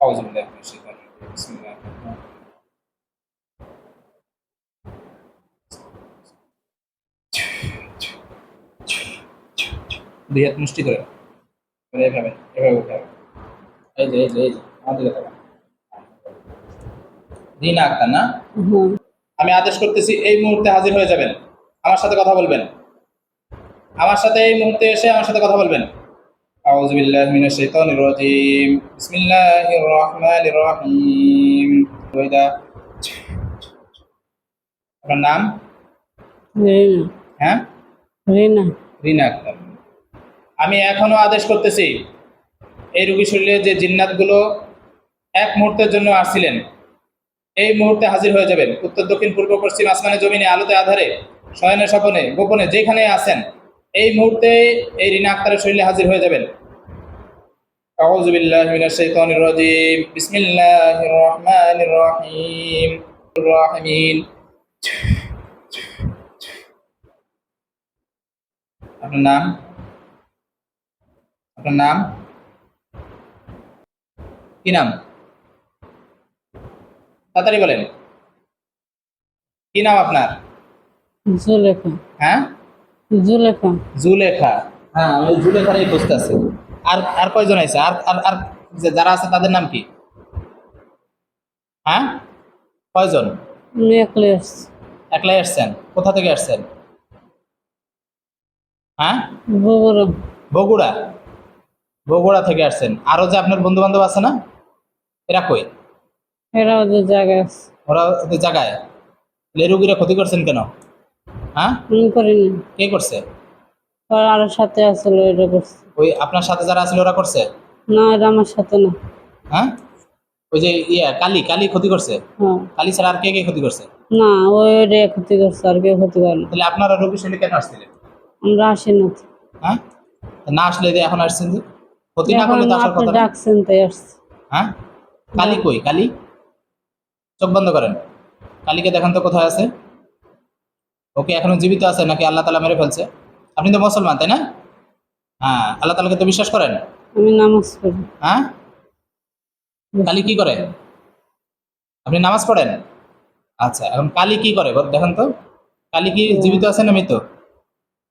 أعوذ بالله من الشيطان الرجيم بسم الله الرحمن الرحيم দুই হাত মুষ্টি করে করে এভাবে এভাবে উঠাবে এই যে এই যে এই যে আমার দিকে তাকান। রিনা আক্তার না হ্যাঁ আমি আদেশ করতেছি এই মুহূর্তে হাজির হয়ে যাবেন আমার সাথে কথা বলবেন আমার সাথে এই মুহূর্তে এসে আমার সাথে কথা বলবেন আউযু বিল্লাহি মিনাশ শাইতানির রাজিম বিসমিল্লাহির রহমানির রহিম ওইদা আপনার নাম রিনা হ্যাঁ রিনা রিনা আক্তার আমি এখনও আদেশ করতেছি এই রোগী শরীরে যে জিন্নাতগুলো এক মুহূর্তের জন্য আসছিলেন এই মুহূর্তে হাজির হয়ে যাবেন। উত্তর দক্ষিণ পূর্ব পশ্চিম আসমানে জমিনে আলোতে আধারে শয়নে স্বপনে গোপনে যেখানে আছেন এই মুহূর্তে এই রিনা আক্তারের শরীরে হাজির হয়ে যাবেন। أعوذ بالله من الشيطان الرجيم بسم الله الرحمن الرحيم الراحمين আপনার নাম আপনার নাম কি নাম তাড়াতাড়ি বলেন কি নাম আপনার জুলেখা হ্যাঁ জুলেখা জুলেখা হ্যাঁ আমি জুলেখারই খুঁজতে আছি আর আর কয়জন আছে আর আর আর যারা আছে তাদের নাম কি? হ্যাঁ? কয়জন? একলাই আসছেন? কোথা থেকে আসছেন? হ্যাঁ? বগুড়া। বগুড়া? বগুড়া থেকে আসছেন। আরও যে আপনার বন্ধু বান্ধব আছে না? এরা কই? এরা ওদের জায়গায় আছে। ওরা ওদের জায়গায়? রুগীরা ক্ষতি করছেন কেন? হ্যাঁ? করিনি। কে করছে? আর আরও সাথে আসলো এটা করছে। ওই আপনার সাথে যারা আছিল ওরা করছে? না এটা আমার সাথে না। হ্যাঁ? ওই যে ইয়ে কালি কালি ক্ষতি করছে? হ্যাঁ। কালি ছাড়া আর কে কে ক্ষতি করছে? না ওই রে ক্ষতি করছে আর কেউ ক্ষতি করে তাহলে আপনারা রোগী শরীরে কেন আসছিলেন? আমরা আসি না হ্যাঁ? না আসলে যে এখন আসছেন যে? ক্ষতি না করলে তো আসার কথা। ডাকছেন তাই আসছে। হ্যাঁ? কালি কই? কালি? চোখ বন্ধ করেন। কালিকে দেখান তো কোথায় আছে। ওকে এখনও জীবিত আছে নাকি আল্লাহ তালা মেরে ফেলছে? আপনি তো মুসলমান তাই না? হ্যাঁ আল্লাহ তালাকে তো বিশ্বাস করেন? আমি নামাজ পড়ি। হ্যাঁ? কালি কি করে? আপনি নামাজ পড়েন? আচ্ছা এখন কালি কি করে? দেখেন তো। কালি কি জীবিত আছে না মৃত?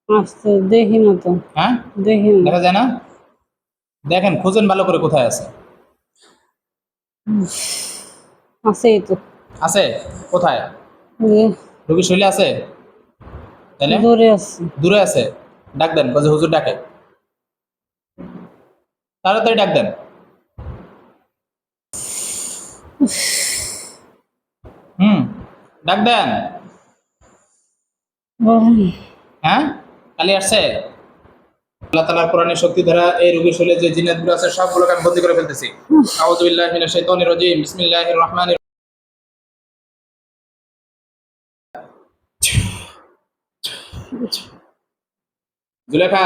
আসতে দেখি না তো। হ্যাঁ? দেখি না। দেখা যায় না? দেখেন খুঁজেন ভালো করে কোথায় আছে। আছেই তো। আছে? কোথায়? রোগী শৈলে আছে? তাই না দূরে আছে। দূরে আছে? ডাক দেন কাজে হুজুর ডাকে। তাড়াতাড়ি ডাক দেন। হুম ডাক দেন। হ্যাঁ? কালি আসছে? আল্লাহ তালার কোরআনের শক্তি দ্বারা এই রোগীর শরীরে যে জিনাতগুলো আছে সবগুলোকে আমি বন্দি করে ফেলতেছি। আউযুবিল্লাহি মিনাশ শাইতানির রাজিম। বিসমিল্লাহির রহমানির জুলেখা।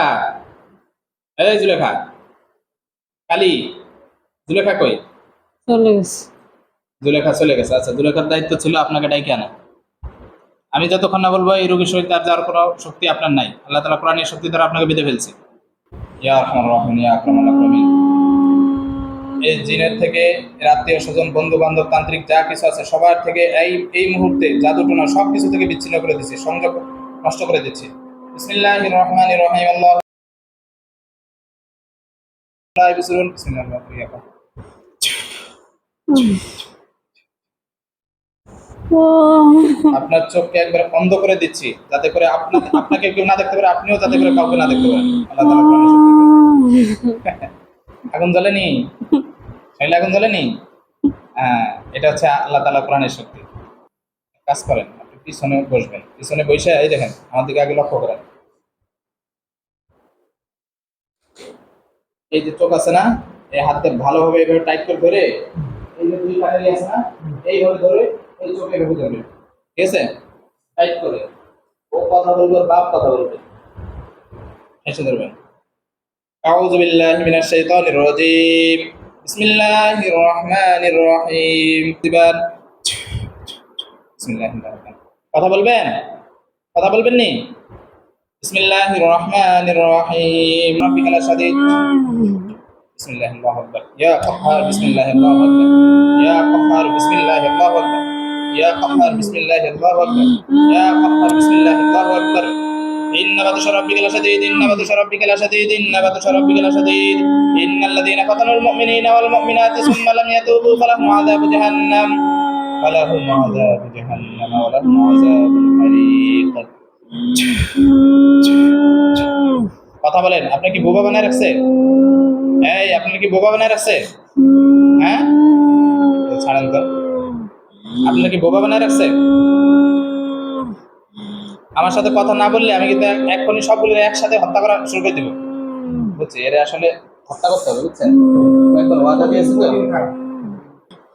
এই জুলেখা। কালি জুলেখা কই? চলে গেছে। জুলেখা চলে গেছে। আচ্ছা জুলেখার দায়িত্ব ছিল আপনাকে ডাইকে আনা। আমি যতক্ষণ না বলব এই রোগীর শরীর তার যাওয়ার কোনো শক্তি আপনার নাই। আল্লাহ তালা কোরআনের শক্তি দ্বারা আপনাকে বেঁধে ফেলছে। ইয়া রহমান রহমান ইয়া আকরামাল আকরামিন এই জিনের থেকে আত্মীয় স্বজন বন্ধু বান্ধব তান্ত্রিক যা কিছু আছে সবার থেকে এই এই মুহূর্তে জাদুটনা সব কিছু থেকে বিচ্ছিন্ন করে দিচ্ছে সংযোগ নষ্ট করে দিচ্ছে। আপনার চোখকে একবার বন্ধ করে দিচ্ছি, যাতে করে আপনাকে কেউ না দেখতে পারে, আপনিও যাতে করে কাউকে না দেখতে পারেন। আল্লাহ। আগুন জ্বলেনি? শরীরে আগুন জ্বলেনি? হ্যাঁ এটা হচ্ছে আল্লাহ তালা কোরআনের শক্তি। কাজ করেন। পিছনে বসবেন পিছনে বসে এই দেখেন আমার দিকে আগে লক্ষ্য করেন এই যে চোখ আছে না এই হাতে ভালোভাবে এইভাবে টাইট করে ধরে এই যে দুই কানেরই আছে না এইভাবে ধরে এই চোখে এভাবে ধরবে ঠিক আছে টাইট করে ও কথা বলবে ওর বাপ কথা বলবে এসে ধরবেন أعوذ بالله من الشيطان الرجيم بسم الله الرحمن الرحيم দিবেন بسم الله الرحمن কথা বলবেন কথা বলবেন নি بسم الله الرحمن الرحيم ربك الشديد بسم الله الله اكبر يا قهار بسم الله الله اكبر يا قهار بسم الله الله اكبر يا قهار بسم الله الله اكبر يا قهار بسم الله الله اكبر إن بطش ربك لشديد إن بطش ربك لشديد إن بطش ربك لشديد إن الذين فتنوا المؤمنين والمؤمنات ثم لم يتوبوا فلهم عذاب جهنم فلهم عذاب جهنم ولهم عذاب الحريق কথা বলেন আপনি কি বোবা বানায় রাখছে এই আপনি কি বোবা বানায় রাখছে হ্যাঁ তো ছাড়েন তো আপনার কি বোবা বানায় রাখছে আমার সাথে কথা না বললে আমি কিন্তু এক- এক্ষুনি সবগুলো একসাথে হত্যা করা শুরু করে দিব বুঝছি এর আসলে হত্যা করতে হবে বুঝছেন একবার ওয়াদা দিয়েছে তো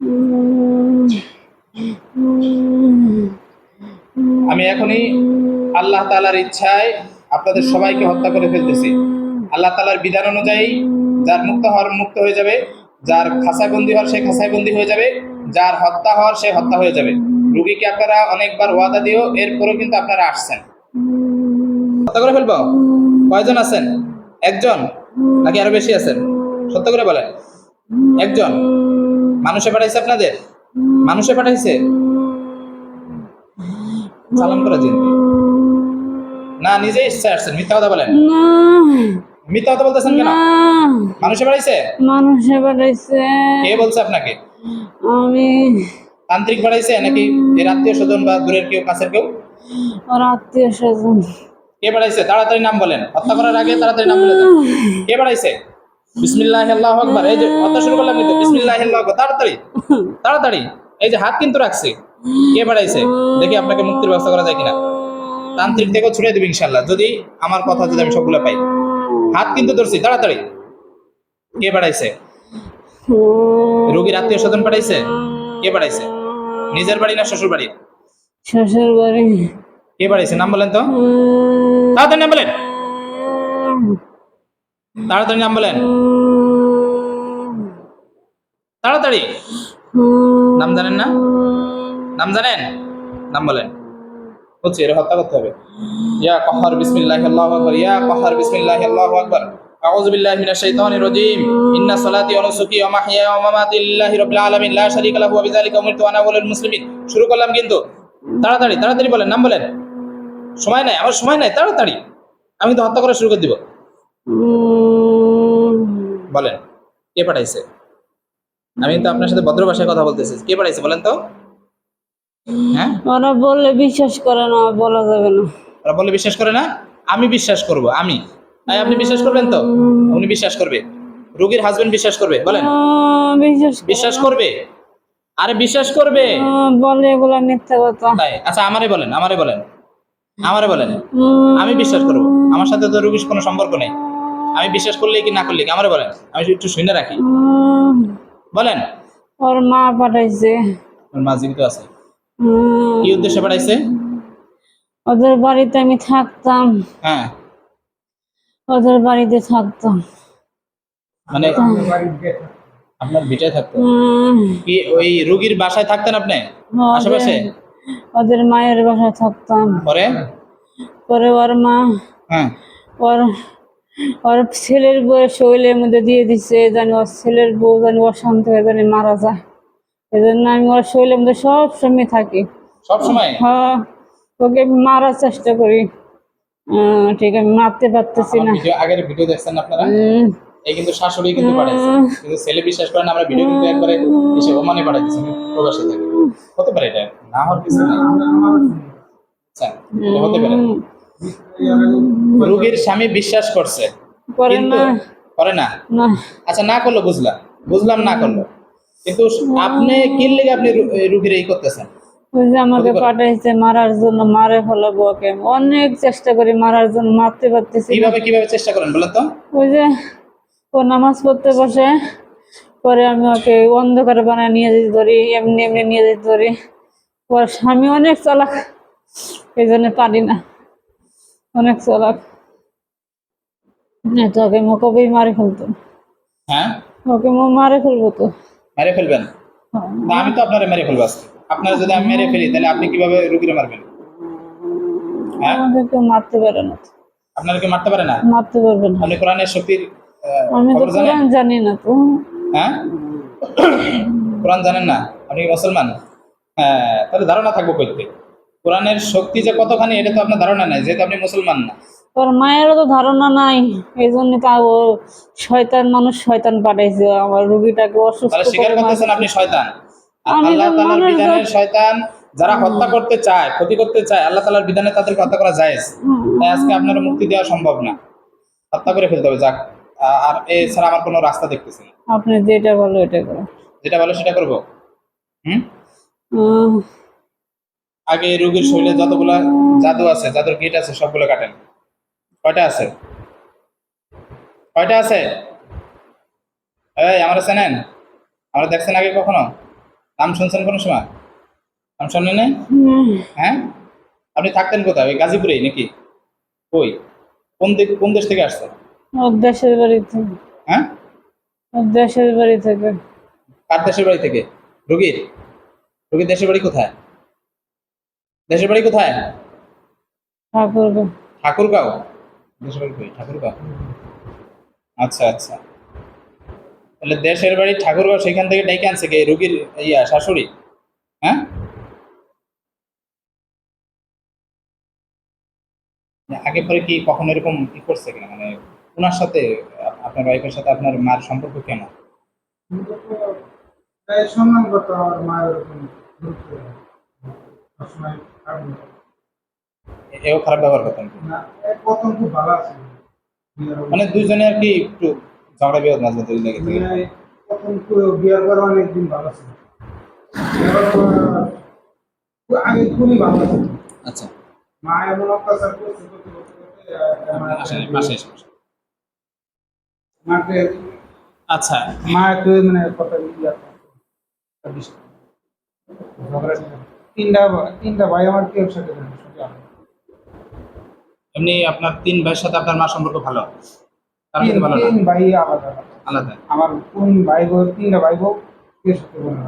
আমি এখনই আল্লাহ তালার ইচ্ছায় আপনাদের সবাইকে হত্যা করে ফেলতেছি। আল্লাহ তালার বিধান অনুযায়ী যার মুক্ত হওয়ার মুক্ত হয়ে যাবে, যার খাসায় বন্দী হওয়ার সে খাসায় বন্দী হয়ে যাবে, যার হত্যা হওয়ার সে হত্যা হয়ে যাবে। রুগীকে আপনারা অনেকবার ওয়াদা দিও, এরপরেও কিন্তু আপনারা আসছেন। হত্যা করে ফেলব? কয়জন আছেন? একজন? নাকি আরও বেশি আছেন? সত্য করে বলেন। একজন? মানুষে পাঠাইছে আপনাদের? মানুষে পাঠাইছে? সালাম করে দিন। না নিজে ইচ্ছা আসছেন মিথ্যা কথা বলেন। মিথ্যা কথা বলতেছেন কেন? মানুষে পাঠাইছে? মানুষে বাড়াইছে কে বলছে আপনাকে? আমি তান্ত্রিক বাড়াইছে নাকি এর আত্মীয় স্বজন বা দূরের কেউ কাছের কেউ? ওর আত্মীয় স্বজন। কে বাড়াইছে তাড়াতাড়ি নাম বলেন। হত্যা করার আগে তাড়াতাড়ি নাম বলে কে বাড়াইছে বিসমিল্লাহ আল্লাহ আকবার। এই যে হত্যা শুরু করলাম কিন্তু বিসমিল্লাহ আল্লাহ তাড়াতাড়ি তাড়াতাড়ি। এই যে হাত কিন্তু রাখছে। কে বাড়াইছে? দেখি আপনাকে মুক্তির ব্যবস্থা করা যায় কিনা। তান্ত্রিক থেকেও ছুড়ে দেবে ইনশাল্লাহ যদি আমার কথা যদি আমি সবগুলো পাই। হাত কিন্তু ধরছি। তাড়াতাড়ি। কে বাড়াইছে? রোগীর আত্মীয় স্বজন পাঠাইছে কে পাঠাইছে নিজের বাড়ি না শ্বশুর বাড়ি শ্বশুর বাড়ি। কে পাঠাইছে নাম বলেন তো। তাড়াতাড়ি নাম বলেন। তাড়াতাড়ি নাম বলেন। তাড়াতাড়ি। নাম জানেন না? নাম জানেন? নাম বলেন। হচ্ছে, এর হত্যা করতে হবে। ইয়া কহার বিসমিল্লাহি আল্লাহু আকবার, ইয়া কহার বিসমিল্লাহি আল্লাহু আকবার। আউযু বিল্লাহি মিনাশ শাইতানির রাজীম। ইন্না সালাতি ওয়া নুসুকি ওয়া মাহইয়া ওয়া মামাতি লিল্লাহি রাব্বিল আলামিন, লা শারীকা লাহু ওয়া বিযালিকা উমিরতু আনা ওয়ালিল মুসলিমিন। শুরু করলাম কিন্তু। তাড়াতাড়ি তাড়াতাড়ি বলেন, নাম বলেন। সময় নাই, আমার সময় নাই, তাড়াতাড়ি। আমি তো হত্যা করা শুরু করে দিব। বলেন কে পাঠাইছে? আমি তো আপনার সাথে ভদ্র ভাষায় কথা বলতেছি। কে পাঠাইছে বলেন তো? হ্যাঁ? ওরা বললে বিশ্বাস করে না বলা যাবে না। ওরা বলে বিশ্বাস করে না? আমি বিশ্বাস করব আমি। তাই আপনি বিশ্বাস করবেন তো? উনি বিশ্বাস করবে। রোগীর হাজবেন্ড বিশ্বাস করবে বলেন। বিশ্বাস। করবে? আরে বিশ্বাস করবে? বলে এগুলা মিথ্যা কথা। তাই? আচ্ছা আমারে বলেন আমারে বলেন। আমারে বলেন। আমি বিশ্বাস করব। আমার সাথে তো রোগীর কোনো সম্পর্ক নেই। আমি বিশ্বাস করলে কি না করলে কি? আমারে বলেন। আমি একটু শুনে রাখি। বলেন। ওর মা পাঠাইছে। ওর মা জীবিত আছে। কি উদ্দেশ্যে পাঠাইছে? ওদের বাড়িতে আমি থাকতাম। হ্যাঁ। ওদের বাড়িতে থাকতাম। মানে আপনার ভিটায় থাকতো। কি ওই রোগীর বাসায় থাকতেন আপনি? আশেপাশে? ওদের মায়ের বাসায় থাকতাম। পরে? পরে ওর মা হ্যাঁ। ওর ওর ছেলের বউ শৈলের মধ্যে দিয়ে দিচ্ছে জানি ওর ছেলের বউ জানি অশান্ত হয়ে জানি মারা যায়। এই জন্য আমি ওর শৈলের মধ্যে সব সময় থাকি। সব সময় হ্যাঁ ওকে মারার চেষ্টা করি। ঠিক আমি মারতে পারতেছি না। আগের ভিডিও দেখছেন আপনারা এই কিন্তু শাশুড়ি কিন্তু পাঠাইছে। কিন্তু ছেলে বিশ্বাস করেন আমরা ভিডিও কিন্তু একবারে এসে ওমানে পাঠাইছি থেকে। হতে পারে এটা না হওয়ার কিছু আচ্ছা, হতে পারে। রোগীর স্বামী বিশ্বাস করছে। করে কিন্তু না। করে না? আচ্ছা না করল বুঝলাম। বুঝলাম না করল। কিন্তু আপনি কি লেগে আপনি রুগীর এই করতেছেন? আমাকে পাঠাইছে মারার জন্য মারে ওকে আমি অনেক চেষ্টা করি মারার জন্য মারতে পারতেছি কীভাবে কীভাবে চেষ্টা করেন বলেন তো? ওই যে ও নামাজ পড়তে বসে পরে আমি ওকে অন্ধকারে বানায় নিয়ে যেতে ধরি এমনি এমনি নিয়ে যেতে ধরি। ওর স্বামী অনেক চালাক এই জন্য পারি না। অনেক চালাক না তো ওকে মারে ফেলতো হ্যাঁ? ওকে মো মারে ফেলব তো। মেরে ফেলবেন। না আমি তো আপনারা মেরে ফেলব আপনারা যদি আমি মেরে ফেলি তাহলে আপনি কীভাবে রুগীরা মারবেন? হ্যাঁ? আমাকে কেউ মারতে পারে না। আপনারা কি মারতে পারে না? মারতে পারবে না। আপনি কোরআনের শক্তির আমি তো কোরআন জানি না তো। হ্যাঁ? কোরআন জানেন না? আপনি মুসলমান? হ্যাঁ তাহলে ধারণা থাকব করতে কোরআনের শক্তি যে কতখানি এটা তো আপনার ধারণা নাই যেহেতু আপনি মুসলমান না। তোর মায়েরও তো ধারণা নাই এই জন্য তা ও শয়তান মানুষ শয়তান পাঠাইছে আমার রুগীটাকে অসুস্থ তাহলে স্বীকার করতেছেন আপনি শয়তান। আল্লাহ তাআলার বিধানের শয়তান যারা হত্যা করতে চায় ক্ষতি করতে চায় আল্লাহ তাআলার বিধানে তাদেরকে হত্যা করা যায় তাই আজকে আপনার মুক্তি দেওয়া সম্ভব না। হত্যা করে ফেলতে হবে যাক। আর এছাড়া আমার কোনো রাস্তা দেখতেছি না। আপনি যেটা বলো এটা করো। যেটা বলে সেটা করব। হুম? আগে রোগীর শরীরে যতগুলো জাদু আছে জাদুর গিট আছে সবগুলো কাটেন। কয়টা আছে? কয়টা আছে? এই আমরা চেনেন? আমরা দেখছেন আগে কখনো? নাম শুনছেন কোনো সময়? নাম শুনেন? হ্যাঁ? আপনি থাকতেন কোথায়? ওই গাজীপুরেই নাকি? কই? কোন দিক কোন দেশ থেকে আসছে ওর দেশের বাড়ি থেকে। হ্যাঁ? দেশের বাড়ি থেকে। কার দেশের বাড়ি থেকে? রোগীর? রোগীর দেশের বাড়ি কোথায়? দেশের বাড়ি কোথায়? ঠাকুর ঠাকুরগাঁও? দেশের বাড়ি ঠাকুরগাঁও। আচ্ছা আচ্ছা। তাহলে দেশের বাড়ি ঠাকুরগাঁও সেখান থেকে ডেকে আনছে কি? রুগীর ইয়া শাশুড়ি? হ্যাঁ? আগে পরে কি কখনো এরকম কি করছে কিনা? মানে ওনার সাথে আপনার ওয়াইফের সাথে আপনার মার সম্পর্ক কেমন? সম্মান করতো আমার মায়ের ওরকম গুরুত্ব দেয়। সবসময় খারাপ এও খারাপ ব্যবহার করতেন না, প্রথম খুব ভালো আছে। মানে দুইজনে আর কি একটু ঝগড়া বিবাদ মাঝে মধ্যে লেগে থাকে। প্রথম খু- বিয়ের অনেকদিন ভালো ছিল। আগে খুবই ভালো ছিল। আচ্ছা। মা এমন অত্যাচার করছে করতে করতে। মাকে আচ্ছা। মা একটু মানে কথা। ঝগড়া। তিনটা তিনটা ভাই আমার। এমনি আপনার তিন ভাইয়ের সাথে আপনার মা সম্পর্ক ভালো? তার তিন ভালো তিন ভাই আলাদা। আলাদা। আমার কোন ভাই তিনটা ভাই সাথে বলে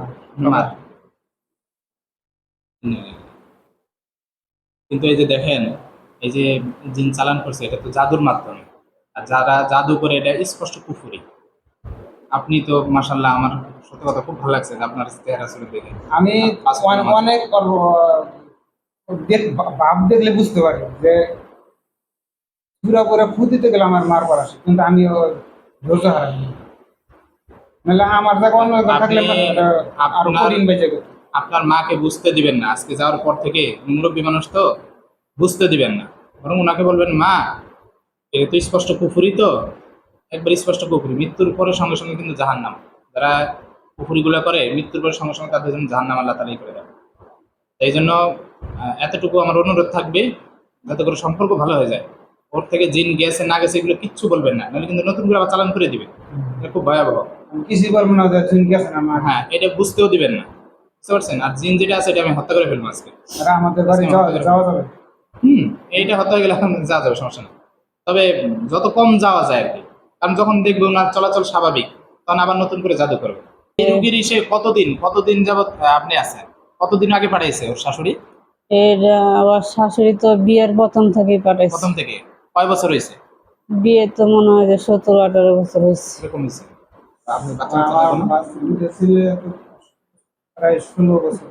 না। কিন্তু এই যে দেখেন এই যে জিন চালান করছে এটা তো জাদুর মাধ্যমে। আর যারা জাদু করে এটা স্পষ্ট কুফুরি। আপনি তো মাসাল্লাহ আমার সত্যি কথা খুব ভালো লাগছে আপনার চেহারা দেখে। আমি। অনেক ভাব দেখলে বুঝতে পারি যে গেলে আমার মার পর আসে কিন্তু আমি ধৈর্য হারাই নাহলে আমার জায়গা অন্য থাকলে আরও আপনার- কঠিন বেঁচে গেছে আপনার মাকে বুঝতে দিবেন না আজকে যাওয়ার পর থেকে মুরব্বী মানুষ তো বুঝতে দিবেন না। বরং ওনাকে বলবেন মা এটা তো স্পষ্ট পুকুরি তো একবার স্পষ্ট পুকুরি মৃত্যুর পরে সঙ্গে সঙ্গে কিন্তু জাহান নাম যারা পুকুরিগুলো করে মৃত্যুর পরে সঙ্গে সঙ্গে তাদের জন্য জাহান নাম আল্লাহ তালাই করে দেয়। এই জন্য এতটুকু আমার অনুরোধ থাকবে যাতে করে সম্পর্ক ভালো হয়ে যায়। ওর থেকে জিন গেছে না গেছে এগুলো কিচ্ছু বলবেন না নাহলে কিন্তু নতুন করে আবার চালান করে দিবে। এটা খুব ভয়াবহ। কিছুই বলব না তুমি গেছে না হ্যাঁ এটা বুঝতেও দিবেন না। বুঝতে পারছেন? আর জিন যেটা আছে এটা আমি হত্যা করে ফেলব আজকে। আমাদের বাড়ি যাওয়া যাবে। হুম এইটা হত্যা হয়ে গেলে এখন যাওয়া যাবে সমস্যা নেই। তবে যত কম যাওয়া যায় আর কি কারণ যখন দেখবে ওনার চলাচল স্বাভাবিক তখন আবার নতুন করে জাদু করবে। এই রুগীর সে কতদিন কতদিন যাবত আপনি আছেন? কতদিন আগে পাঠাইছে ওর শাশুড়ি? এর আমার শাশুড়ি তো বিয়ের প্রথম থেকেই পাঠাইছে। প্রথম থেকে। কয় বছর হয়েছে? বিয়ে তো মনে হয় যে সতেরো আঠারো বছর হয়েছে। এরকম হয়েছে। আপনি প্রায় ষোলো বছর।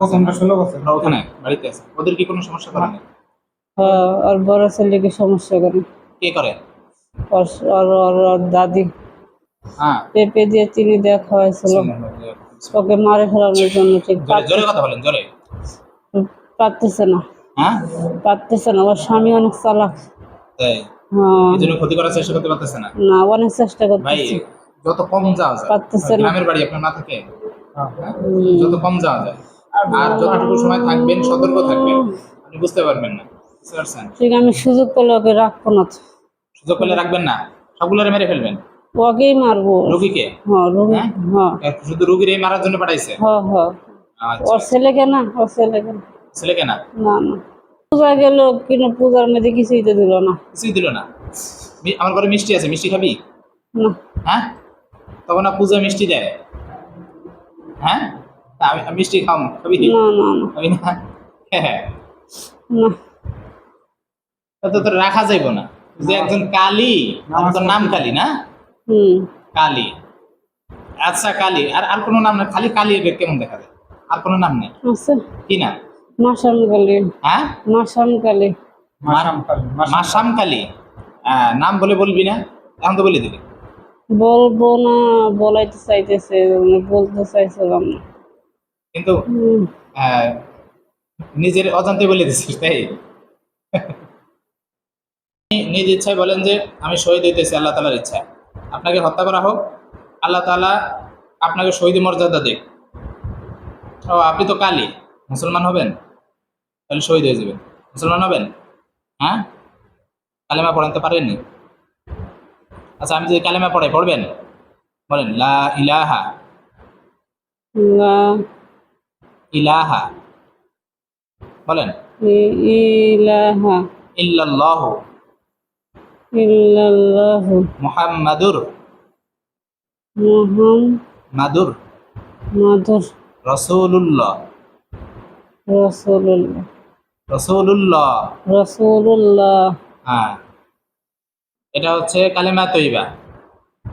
প্রথমটা ষোলো বছর? ওখানে বাড়িতে আছে ওদের কি কোনো সমস্যা করে না হ্যাঁ, বড় ছেলেকে সমস্যা করে। কে ওর দাদি। হ্যাঁ পেঁপে দিয়ে চিনি দিয়ে খাওয়াইছিল। ওকে মারে ফেলানোর জন্য ঠিক জোরে জোরে কথা বলেন জোরে পারতেছে না। হ্যাঁ? পারতেছে না ওর স্বামী অনেক চালাক। তাই? হ্যাঁ। এই জন্য ক্ষতি করার চেষ্টা করতে পারতেছে না? না অনেক চেষ্টা করতেছে। যত কম যাওয়া যায় গ্রামের বাড়ি আপনার না থাকে? হ্যাঁ। হ্যাঁ? যত কম যাওয়া যায় আর যতটুকু সময় থাকবেন সতর্ক থাকবেন আপনি বুঝতে পারবেন না। ঠিক আমি সুযোগ পেলে ওকে রাখব না সুযোগ পেলে রাখবেন না। সবগুলো মেরে ফেলবেন। ওকেই মারবো। রুগীকে? হ্যাঁ রুগী হ্যাঁ? হ্যাঁ। শুধু রুগীর এই মারার জন্য পাঠাইছে? হ্যাঁ হ্যাঁ। আচ্ছা। ওর ছেলেকে না ওর ছেলেকে না। ছেলেকে না? না না। পূজা গেল কিন্তু পূজার মধ্যে কিছুই তো দিল না। কিছুই দিল না? আমার ঘরে মিষ্টি আছে মিষ্টি খাবি? না। হ্যাঁ? তখন না পূজা মিষ্টি দেয়। হ্যাঁ? আমি মিষ্টি খাম খাবি না না না। খাবি না? হ্যাঁ হ্যাঁ। না। তো তোর রাখা যাইব না। যে একজন কালী আমার তোর নাম কালী না? কালী। আচ্ছা কালী। আর আর কোনো নাম না খালি কালী কেমন দেখা যায়? আর কোনো নাম নেই? আছে। কি না মাসাম কালী। হ্যাঁ? মাসাম কালী। মাসাম কালী নাম বলে বলবি না? এখন তো বলে দিবি। বলব না বলাইতে চাইতেছে মানে বলতে চাইছিলাম না। কিন্তু নিজের অজান্তে বলে দিচ্ছিস তাই? নিজ ইচ্ছায় বলেন যে আমি শহীদ হইতেছি আল্লাহ তালার ইচ্ছা। আপনাকে হত্যা করা হোক আল্লাহ তালা আপনাকে শহীদ মর্যাদা দিক। ও আপনি তো কালী মুসলমান হবেন? তাহলে শহীদ হয়ে যাবেন। মুসলমান হবেন? হ্যাঁ? কালেমা পড়াতে পারেননি? আচ্ছা আমি যদি কালেমা পড়াই পড়বেন? বলেন লা ইলাহা। লা ইলাহা। বলেন। ইলাহা ইল্লাল্লাহু। ইল্লাল্লাহু মুহাম্মাদুর মুহাম্মাদুর মাদুর রসুলুল্লাহ রাসূলুল্লাহ রসুলুল্লাহ রাসূলুল্লাহ হ্যাঁ। এটা হচ্ছে কালেমা তৈবা।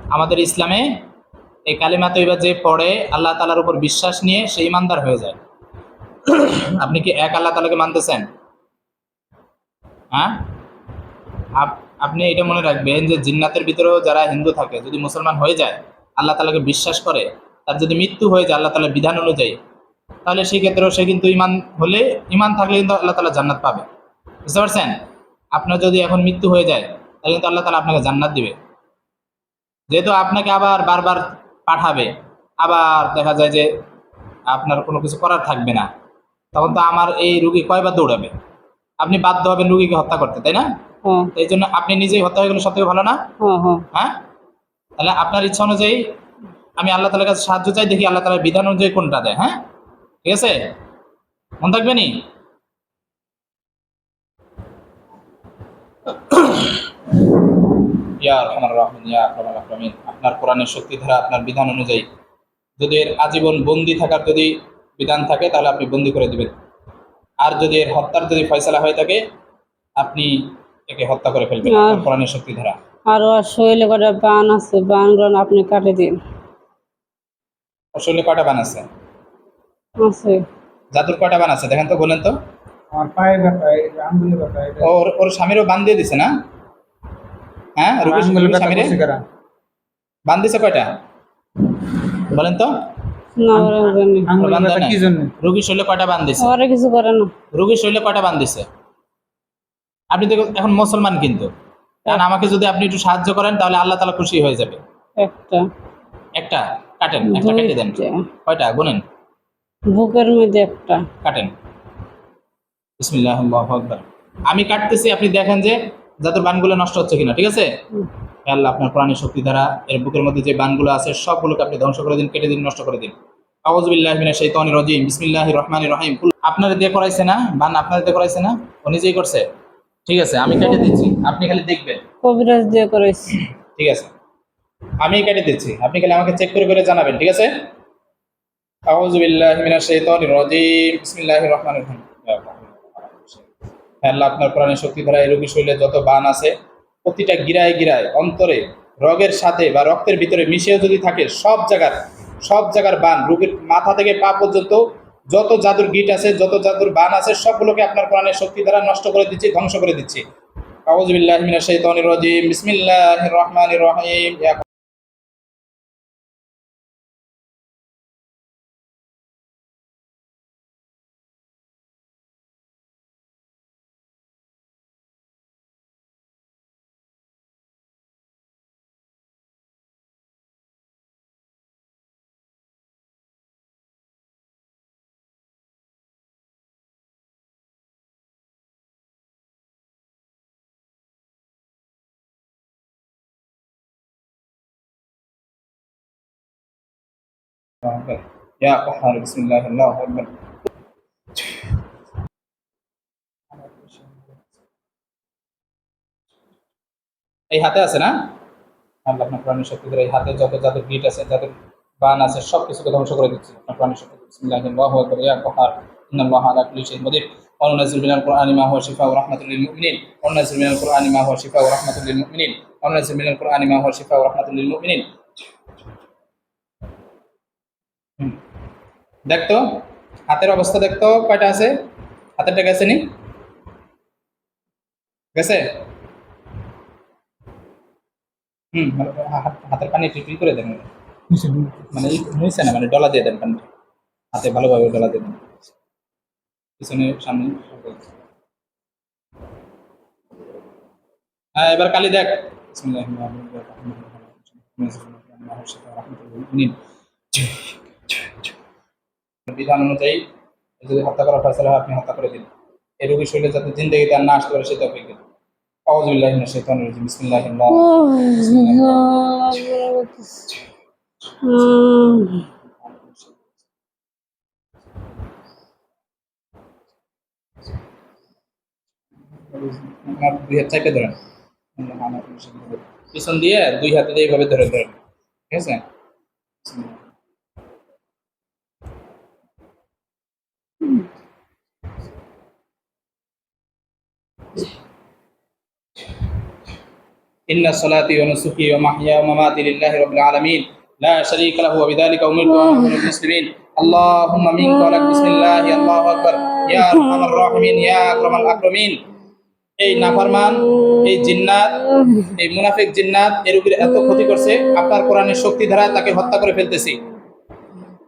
আমাদের ইসলামে এই কালেমা তৈবা যে পড়ে আল্লাহ তালার উপর বিশ্বাস নিয়ে সে ইমানদার হয়ে যায়। আপনি কি এক আল্লাহ তালাকে মানতেছেন? হ্যাঁ? আপনি এটা মনে রাখবেন যে জিন্নাতের ভিতরেও যারা হিন্দু থাকে, যদি মুসলমান হয়ে যায়, আল্লাহ তালাকে বিশ্বাস করে, তার যদি মৃত্যু হয়ে যায়, আল্লাহ তালার বিধান অনুযায়ী, তাহলে সেই ক্ষেত্রেও সে কিন্তু ইমান হলে ইমান থাকলে কিন্তু আল্লাহ তালা জান্নাত পাবে। বুঝতে পারছেন? আপনার যদি এখন মৃত্যু হয়ে যায়, তাহলে কিন্তু আল্লাহ তালা আপনাকে জান্নাত দিবে। যেহেতু আপনাকে আবার বারবার পাঠাবে, আবার দেখা যায় যে আপনার কোনো কিছু করার থাকবে না, তখন তো আমার এই রুগী কয়বার দৌড়াবে? আপনি বাধ্য হবেন রুগীকে হত্যা করতে, তাই না? এই জন্য আপনি নিজেই হত্যা হয়ে গেলে সব থেকে ভালো না? হ্যাঁ হ্যাঁ। হ্যাঁ? তাহলে আপনার ইচ্ছা অনুযায়ী আমি আল্লাহ তালার কাছে সাহায্য চাই দেখি আল্লাহ তালার বিধান অনুযায়ী কোনটা দেয় হ্যাঁ? ঠিক আছে? মন থাকবে নি? ইয়া রহমান রহমান ইয়া রহমান রহমিন আপনার কোরআনের শক্তি ধারা আপনার বিধান অনুযায়ী। যদি এর আজীবন বন্দি থাকার যদি বিধান থাকে তাহলে আপনি বন্দি করে দিবেন। আর যদি এর হত্যার যদি ফয়সালা হয়ে থাকে আপনি একে হত্যা করে ফেলবেন কোরআনের শক্তি ধারা আর ওর শরীরে কটা বান আছে বানগুলো আপনি কাটে দিন। বান আছে? আছে। জাদুর বান আছে? দেখেন তো বলেন তো। ওর ওর স্বামীরও বান দিয়ে দিছে না? হ্যাঁ ব্যথা স্বামীরে? বান দিছে কয়টা? বলেন তো। রুগীর শরীরে কয়টা বান দিছে? কিছু করে না। রুগীর শরীরে কয়টা বান দিছে? আপনি তো এখন মুসলমান কিন্তু। কারণ আমাকে যদি আপনি একটু সাহায্য করেন তাহলে আল্লাহ তালা খুশি হয়ে যাবে। একটা। একটা? কাটেন একটা কেটে দেন। কয়টা? গুনেন। বুকের মধ্যে একটা। কাটেন। বিসমিল্লাহ আল্লাহু আকবার। আমি কাটতেছি আপনি দেখেন যে যাদের বানগুলো নষ্ট হচ্ছে কিনা ঠিক আছে? আল্লাহ আপনার প্রাণের শক্তি দ্বারা এর বুকের মধ্যে যে বানগুলো আছে সবগুলোকে আপনি ধ্বংস করে দিন কেটে দিন নষ্ট করে দিন। আউযুবিল্লাহি মিনাশ শাইতানির রাজিম। বিসমিল্লাহির রহমানির রহিম। আপনার দিয়ে করাইছে না? বান আপনার দিয়ে করাইছে না? ও নিজেই করছে? ঠিক আছে আমি কেটে দিচ্ছি। আপনি খালি দেখবেন। কবিরাজ দিয়ে করেছি ঠিক আছে। আমি কেটে দিচ্ছি। আপনি খালি আমাকে চেক করে করে জানাবেন ঠিক আছে? আউযু বিল্লাহি মিনাশ শাইতানির রাজিম। বিসমিল্লাহির রহমানির রহিম। আল্লাহ। আপনার কোরআনের শক্তি দ্বারা এই রোগী শরীরে যত বান আছে প্রতিটা গিরায় গিরায় অন্তরে রগের সাথে বা রক্তের ভিতরে মিশেও যদি থাকে সব জায়গার সব জায়গার বান রোগীর মাথা থেকে পা পর্যন্ত যত জাদুর গিট আছে, যত জাদুর বান আছে, সবগুলোকে আপনার কোরআনের শক্তি দ্বারা নষ্ট করে দিচ্ছি, ধ্বংস করে দিচ্ছি। আউজবিল্লাহ বিল্লাহি মিনাশ শাইতানির রাজিম। বিসমিল্লাহির রহমানির রহিম। يا قهار بسم الله الله أكبر এই হাতে আছে না আল্লাহ আপনার প্রাণের শক্তি ধরে এই হাতে যত যত গিট আছে যত বান আছে সব কিছুকে ধ্বংস করে দিচ্ছি আপনার প্রাণের শক্তি বিসমিল্লাহ আল্লাহু আকবার ইয়া কাহার ইন্নাল্লাহ আলা কুল্লি শাইইন কাদির وننزل من القرآن ما هو شفاء ورحمة للمؤمنين وننزل من القرآن ما هو شفاء ورحمة للمؤمنين وننزل من القرآن ما هو شفاء ورحمة للمؤمنين হুম। দেখতো হাতের অবস্থা দেখতো কয়টা আছে হাতেরটা গেছে নি গেছে হুম মানে হাতের পানি একটু করে দেন মানে হয়েছে না মানে ডলা দিয়ে দেন পানিটা হাতে ভালোভাবে ডলা দিয়ে দেন পিছনে সামনে হ্যাঁ এবার কালি দেখ বিধান অনুযায়ী যদি হত্যা করা ফেসলা হয়, আপনি হত্যা করে দিন এই রোগী শরীরে যাতে জিন্দগিতে আর না আসতে পারে সেটা ধরেন। পিছন দিয়ে দুই হাতে এইভাবে ধরে ধরেন ঠিক আছে? إن صلاتي ونسكي ومحياي ومماتي لله رب العالمين لا شريك له وبذلك أمرت وأنا من المسلمين اللهم منك ولك بسم الله الله أكبر يا أرحم الراحمين يا أكرم الأكرمين এই নাফরমান এই জিন্নাত এই মুনাফিক জিন্নাত এর উপরে এত ক্ষতি করছে আপনার কোরআনের শক্তি দ্বারা তাকে হত্যা করে ফেলতেছি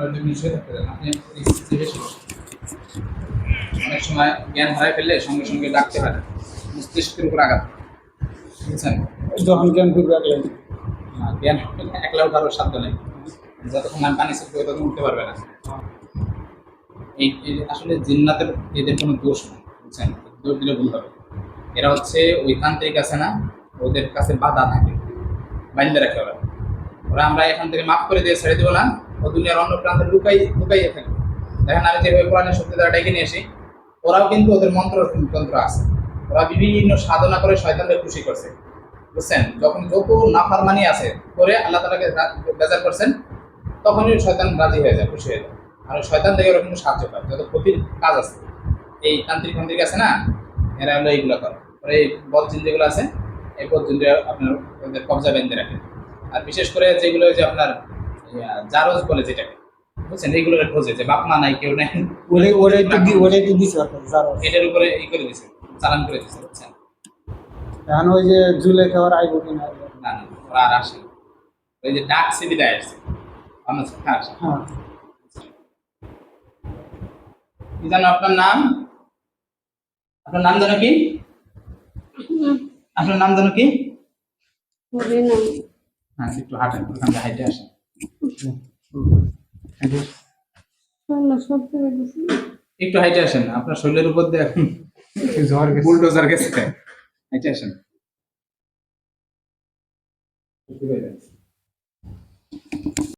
আপনারা দুই মিনিট থাকতে আপনি অনেক সময় জ্ঞান হারাই ফেললে সঙ্গে সঙ্গে ডাকতে না। মস্তিষ্কের উপর আঘাত বুঝছেন? যখন জ্ঞান করবে একলাই জ্ঞান একলা উঠারও সাধ্য নেই। যতক্ষণ আমি পানি শিখবে ততক্ষণ উঠতে পারবে না। এই এই আসলে জিন্নাতের এদের কোনো দোষ নেই বুঝছেন? দোষ দিলে ভুল হবে। এরা হচ্ছে ওই তান্ত্রিক আছে না ওদের কাছে বাধা থাকে। বাইন্দে রাখে ওরা। ওরা আমরা এখান থেকে মাফ করে দিয়ে ছেড়ে দেবো না। ও দুনিয়ার অন্য প্রান্তে লুকাই, লুকাইয়ে থাকে। দেখেন আমি যেভাবে কোরআনের শক্তি দ্বারা ডেকে নিয়ে আসি ওরাও কিন্তু ওদের মন্ত্র, তন্ত্র আছে। ওরা বিভিন্ন সাধনা করে শয়তানদের খুশি করছে। বুঝছেন? যখন যত নাফারমানি আছে করে আল্লাহ তালাকে বেজার করছেন, তখনই শয়তান রাজি হয়ে যায়, খুশি হয়ে যায়। আর শয়তান থেকে ওরা কিন্তু সাহায্য পায়, যত ক্ষতির কাজ আছে। এই তান্ত্রিক তান্ত্রিক আছে না? এরা হলো এইগুলো করে। ওরা এই বদজিন যেগুলো আছে এই বদজিন আপনার ওদের কবজা বেঁধে রাখে। আর বিশেষ করে যেগুলো যে আপনার জারজ বলে যেটাকে। বুঝছেন? রেগুলার খোঁজে যে বাপ মা নাই কেউ নাই। ওরে ওরে তো দি ওরে তো দিছে যারো এটার উপরে ই করে দিছে চালান করে দিছে বুঝছেন? এখন ওই যে জুলে খাবার আইব কিনা না? না ওরা আর আসে ওই যে ডাক সিবিটা আসছে। আমরা হ্যাঁ আসে। হ্যাঁ। কি জানো আপনার নাম? আপনার নাম জানো কি? আপনার নাম জানো কি? হ্যাঁ একটু হাঁটেন ওখান থেকে হাইটে আসেন। একটু হাইটে আসেন আপনার শরীরের উপর দিয়ে এখন বুলডোজার গেছে। হাইটে আসেন।